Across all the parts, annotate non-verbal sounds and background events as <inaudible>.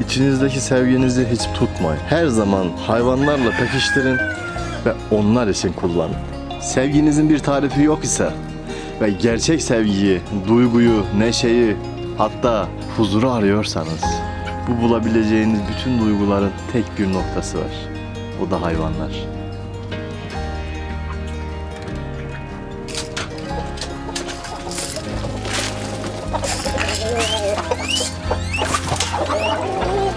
İçinizdeki sevginizi hiç tutmayın. Her zaman hayvanlarla pekiştirin ve onlar için kullanın. Sevginizin bir tarifi yok ise ve gerçek sevgiyi, duyguyu, neşeyi hatta huzuru arıyorsanız bu bulabileceğiniz bütün duyguların tek bir noktası var. O da hayvanlar.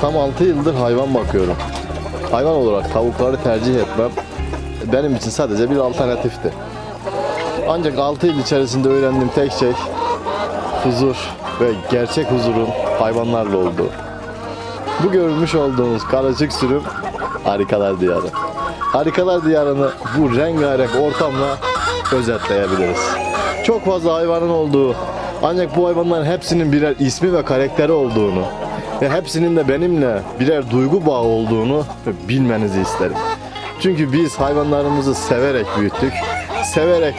Tam 6 yıldır hayvan bakıyorum. Hayvan olarak tavukları tercih etmem benim için sadece bir alternatifti. Ancak 6 yıl içerisinde öğrendiğim tek şey huzur ve gerçek huzurun hayvanlarla olduğu. Bu görmüş olduğunuz karışık sürüm harikalar diyarı. Harikalar diyarını bu rengarenk ortamla özetleyebiliriz. Çok fazla hayvanın olduğu ancak bu hayvanların hepsinin birer ismi ve karakteri olduğunu ve hepsinin de benimle birer duygu bağı olduğunu bilmenizi isterim. Çünkü biz hayvanlarımızı severek büyüttük, severek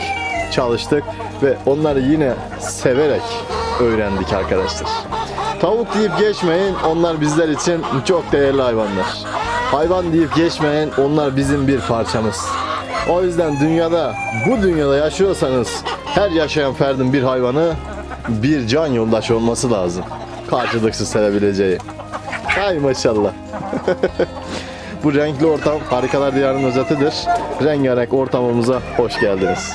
çalıştık ve onları yine severek öğrendik arkadaşlar. Tavuk deyip geçmeyin, onlar bizler için çok değerli hayvanlar. Hayvan deyip geçmeyin, onlar bizim bir parçamız. O yüzden dünyada, bu dünyada yaşıyorsanız her yaşayan ferdin bir hayvanı, bir can yoldaşı olması lazım. Karşılıksız sevebileceği. Hay maşallah. <laughs> Bu renkli ortam Harikalar Diyarı'nın özetidir. Rengarenk ortamımıza hoş geldiniz.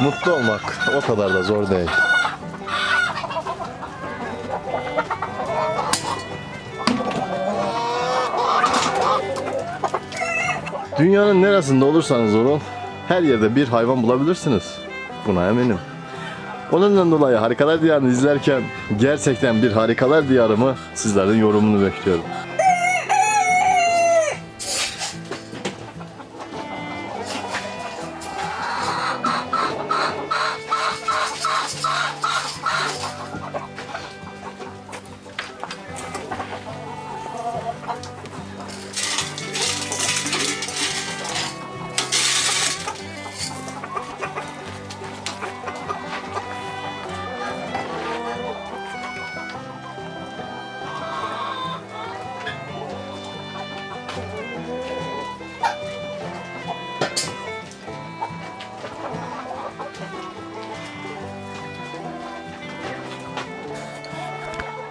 Mutlu olmak o kadar da zor değil. Dünyanın neresinde olursanız olun her yerde bir hayvan bulabilirsiniz. Buna eminim. Onunla dolayı Harikalar Diyarı'nı izlerken gerçekten bir Harikalar Diyarı mı sizlerin yorumunu bekliyorum.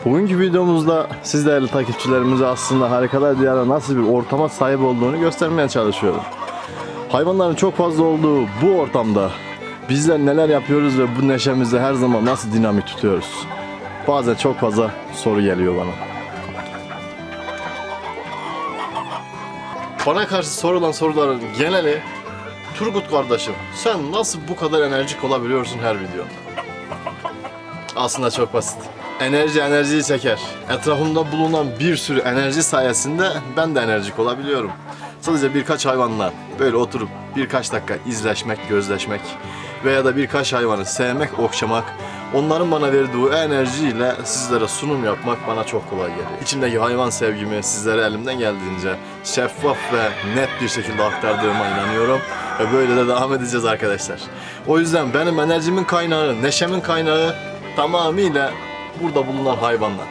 Bugünkü videomuzda siz değerli takipçilerimize aslında Harikalar Diyarı nasıl bir ortama sahip olduğunu göstermeye çalışıyorum. Hayvanların çok fazla olduğu bu ortamda bizler neler yapıyoruz ve bu neşemizi her zaman nasıl dinamik tutuyoruz? Bazen çok fazla soru geliyor bana. Bana karşı sorulan soruların geneli Turgut kardeşim sen nasıl bu kadar enerjik olabiliyorsun her videoda? Aslında çok basit. Enerji enerjiyi çeker. Etrafımda bulunan bir sürü enerji sayesinde ben de enerjik olabiliyorum. Sadece birkaç hayvanla böyle oturup birkaç dakika izleşmek, gözleşmek veya da birkaç hayvanı sevmek, okşamak, Onların bana verdiği enerjiyle sizlere sunum yapmak bana çok kolay geliyor. İçimdeki hayvan sevgimi sizlere elimden geldiğince şeffaf ve net bir şekilde aktardığıma inanıyorum. Ve böyle de devam edeceğiz arkadaşlar. O yüzden benim enerjimin kaynağı, neşemin kaynağı tamamıyla burada bulunan hayvanlar.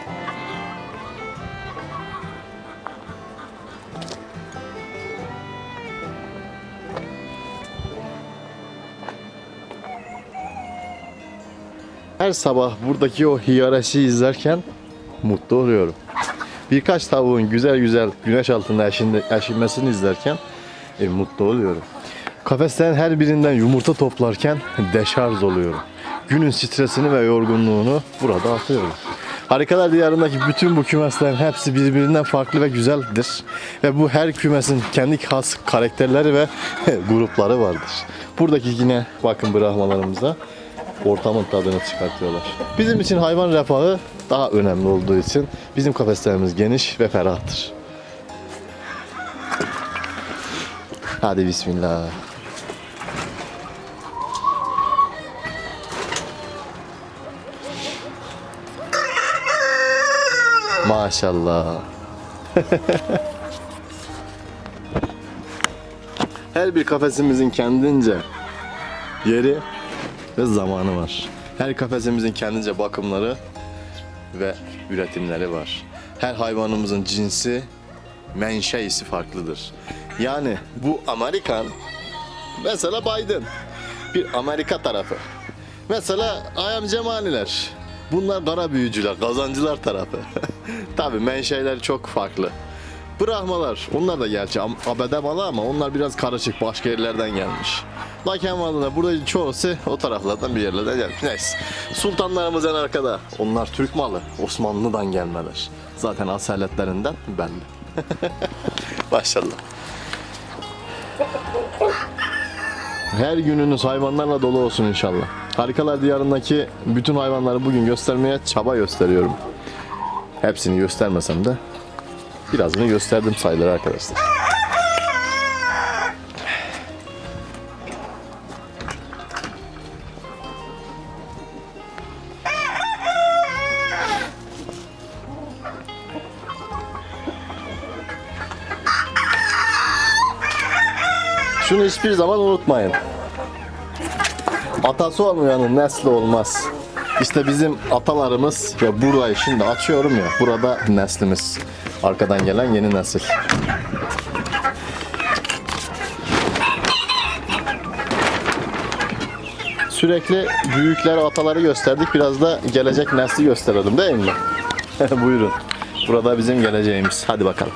Her sabah buradaki o hiyerarşi izlerken mutlu oluyorum. Birkaç tavuğun güzel güzel güneş altında eşinde, eşinmesini izlerken e, mutlu oluyorum. Kafeslerin her birinden yumurta toplarken deşarj oluyorum. Günün stresini ve yorgunluğunu burada atıyorum. Harikalar Diyarı'ndaki bütün bu kümeslerin hepsi birbirinden farklı ve güzeldir. Ve bu her kümesin kendi has karakterleri ve <laughs> grupları vardır. Buradaki yine bakın brahmalarımıza ortamın tadını çıkartıyorlar. Bizim için hayvan refahı daha önemli olduğu için bizim kafeslerimiz geniş ve ferahtır. Hadi bismillah. Maşallah. Her bir kafesimizin kendince yeri ve zamanı var. Her kafesimizin kendince bakımları ve üretimleri var. Her hayvanımızın cinsi, menşeisi farklıdır. Yani bu Amerikan, mesela Biden, bir Amerika tarafı. Mesela Ayam Cemaliler, bunlar kara büyücüler, kazancılar tarafı. <laughs> Tabi menşeler çok farklı. Brahmalar, onlar da gerçi abede malı ama onlar biraz karışık, başka yerlerden gelmiş. Lakin malılar burada çoğusu o taraflardan bir yerlerden gelmiş. Neyse. Sultanlarımız en arkada. Onlar Türk malı. Osmanlı'dan gelmeler. Zaten asaletlerinden belli. <laughs> Maşallah. Her gününüz hayvanlarla dolu olsun inşallah. Harikalar Diyarı'ndaki bütün hayvanları bugün göstermeye çaba gösteriyorum. Hepsini göstermesem de birazını gösterdim sayılır arkadaşlar. Şunu hiçbir zaman unutmayın. Atası olmayanın nesli olmaz. İşte bizim atalarımız ve burayı şimdi açıyorum ya. Burada neslimiz. Arkadan gelen yeni nesil. Sürekli büyükleri, ataları gösterdik. Biraz da gelecek nesli gösterelim değil mi? <laughs> Buyurun. Burada bizim geleceğimiz. Hadi bakalım.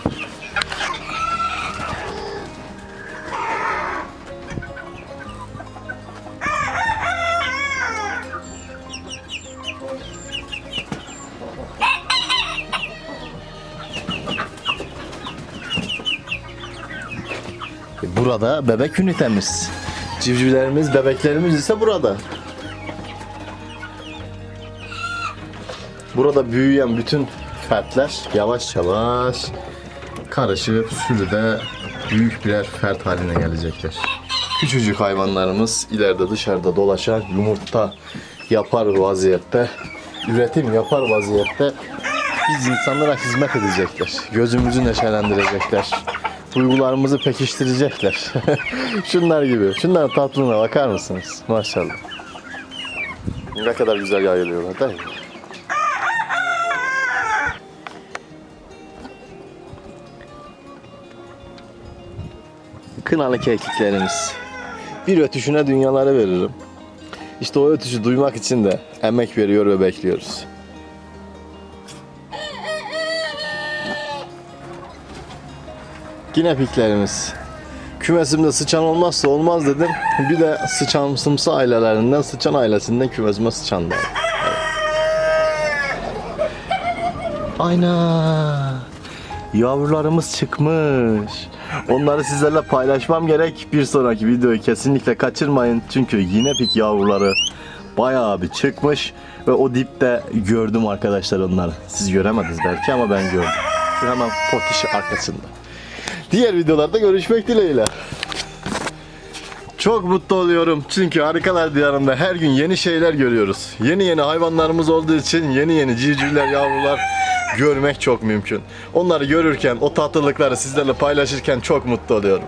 Burada bebek ünitemiz. Civcivlerimiz, bebeklerimiz ise burada. Burada büyüyen bütün fertler yavaş yavaş karışıp sürüde büyük birer fert haline gelecekler. Küçücük hayvanlarımız ileride dışarıda dolaşan yumurta yapar vaziyette, üretim yapar vaziyette biz insanlara hizmet edecekler. Gözümüzü neşelendirecekler. Duygularımızı pekiştirecekler. <laughs> Şunlar gibi. Şunların tatlılığına bakar mısınız? Maşallah. Ne kadar güzel yayılıyorlar değil mi? Kınalı kekiklerimiz. Bir ötüşüne dünyaları veririm. İşte o ötüşü duymak için de emek veriyor ve bekliyoruz. Yine piklerimiz. Kümesimde sıçan olmazsa olmaz dedim. Bir de sıçansımsı ailelerinden, sıçan ailesinden kümesime sıçan. Ayna. Yavrularımız çıkmış. Onları sizlerle paylaşmam gerek. Bir sonraki videoyu kesinlikle kaçırmayın. Çünkü yine pik yavruları bayağı bir çıkmış. Ve o dipte gördüm arkadaşlar onları. Siz göremediniz belki ama ben gördüm. Hemen potiş arkasında. Diğer videolarda görüşmek dileğiyle. Çok mutlu oluyorum çünkü harikalar diyarında her gün yeni şeyler görüyoruz. Yeni yeni hayvanlarımız olduğu için yeni yeni civcivler, yavrular görmek çok mümkün. Onları görürken, o tatlılıkları sizlerle paylaşırken çok mutlu oluyorum.